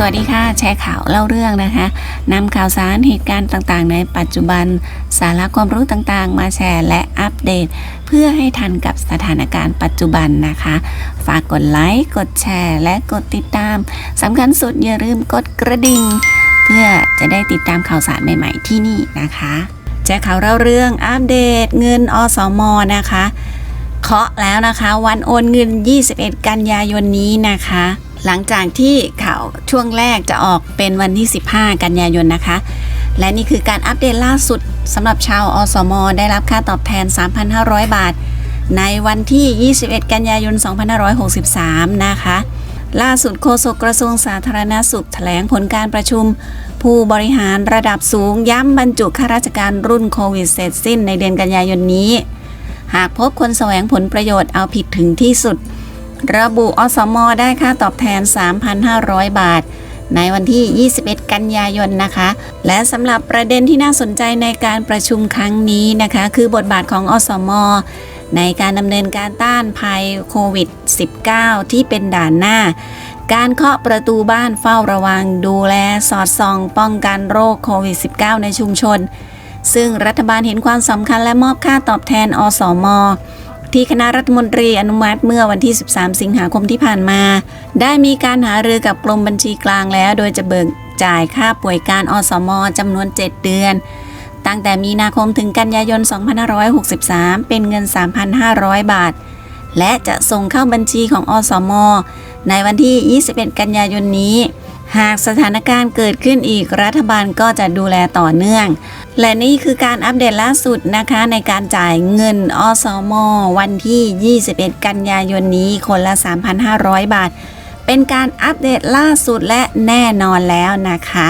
สวัสดีค่ะ แชร์ข่าวเล่าเรื่องนะคะนำข่าวสารเหตุการณ์ต่างๆ ในปัจจุบัน สาระความรู้ต่างๆ มาแชร์และอัปเดต เพื่อให้ทันกับสถานการณ์ปัจจุบันนะคะ ฝากกดไลค์กดแชร์ และกดติดตามสำคัญสุดอย่าลืมกดกระดิ่ง เพื่อจะได้ติดตามข่าวสารใหม่ๆที่นี่นะคะแชร์ข่าวเล่าเรื่องอัปเดตเงินอสมนะคะเคาะแล้วนะคะ วันโอนเงิน 21 กันยายนนี้นะคะ หลังจากที่ข่าวช่วงแรกจะออกเป็นวันที่ 15 กันยายนนะคะ และนี่คือการอัปเดตล่าสุดสำหรับชาวอสม ได้รับค่าตอบแทน 3,500 บาท ในวันที่ 21 กันยายน 2563 นะคะ ล่าสุดโฆษกกระทรวงสาธารณสุขแถลงผลการประชุม ผู้บริหารระดับสูงย้ำบรรจุข้าราชการรุ่นโควิดเสร็จสิ้นในเดือนกันยายนนี้ หากพบคนแสวงผลประโยชน์เอาผิดถึงที่สุด ระบุอสมอได้ค่าตอบแทน 3,500 บาท ในวันที่ 21 กันยายนนะคะ และสำหรับประเด็นที่น่าสนใจในการประชุมครั้งนี้นะคะ คือบทบาทของอสมอในการดำเนินการต้านภัยโควิด -19 ที่เป็นด่านหน้า การเคาะประตูบ้านเฝ้าระวังดูแลสอดส่องป้องกันโรคโควิด -19 ในชุมชน ซึ่งรัฐบาลเห็นความสำคัญและมอบค่าตอบแทนอสม ที่คณะรัฐมนตรีอนุมัติเมื่อวันที่ 13 สิงหาคมที่ผ่านมา ได้มีการหารือกับกรมบัญชีกลางแล้ว โดยจะเบิกจ่ายค่าป่วยการอสมจำนวน 7 เดือน ตั้งแต่มีนาคมถึงกันยายน 2563 เป็นเงิน 3,500 บาท และจะส่งเข้าบัญชีของอสม ในวันที่ 21 กันยายนนี้ หากสถานการณ์เกิดขึ้นอีกรัฐบาลก็จะดูแลต่อเนื่อง และนี่คือการอัปเดตล่าสุดนะคะในการจ่ายเงินอสม วันที่ 21 กันยายนนี้คนละ 3,500 บาท เป็นการอัปเดตล่าสุดและแน่นอนแล้วนะคะ